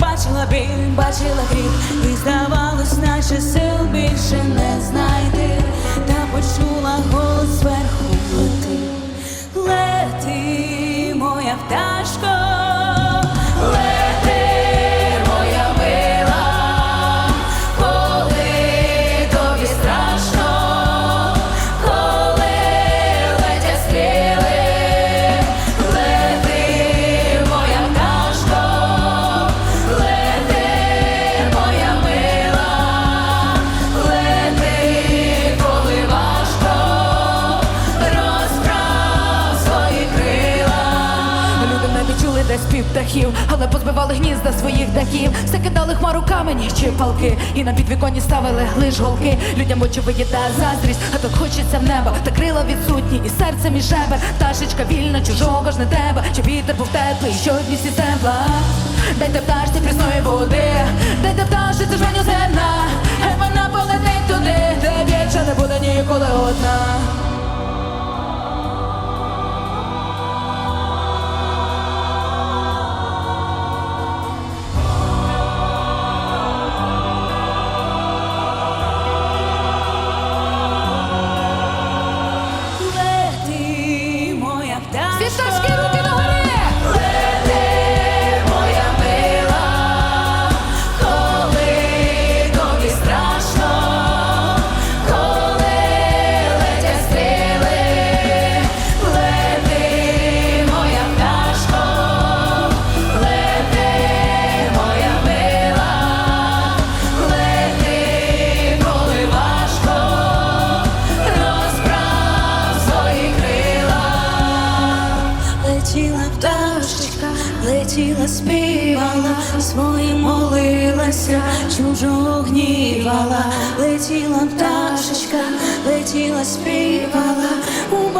бачила біль, бачила гріх. І здавалось, наче сил більше не знайти, та почула голос зверху. Лети, лети, моя пташко, птахів, але позбивали гнізда своїх дахів. Все кидали хмару камені чи палки, і на підвіконні ставили лиш голки. Людям очі виїдає заздрість, а так хочеться в небо, та крила відсутні, і серце між жебер. Пташечка вільна, чужого ж не треба, щоб вітер був теплий, що дні всі тепла. Дайте пташці прісної води, дайте пташці жменю зерна, хай вона полетить туди, де більше не буде ніколи одна. Летіла пташечка, летіла, співала, своїм молилася, чужого гнівала, летіла пташечка, летіла, співала, у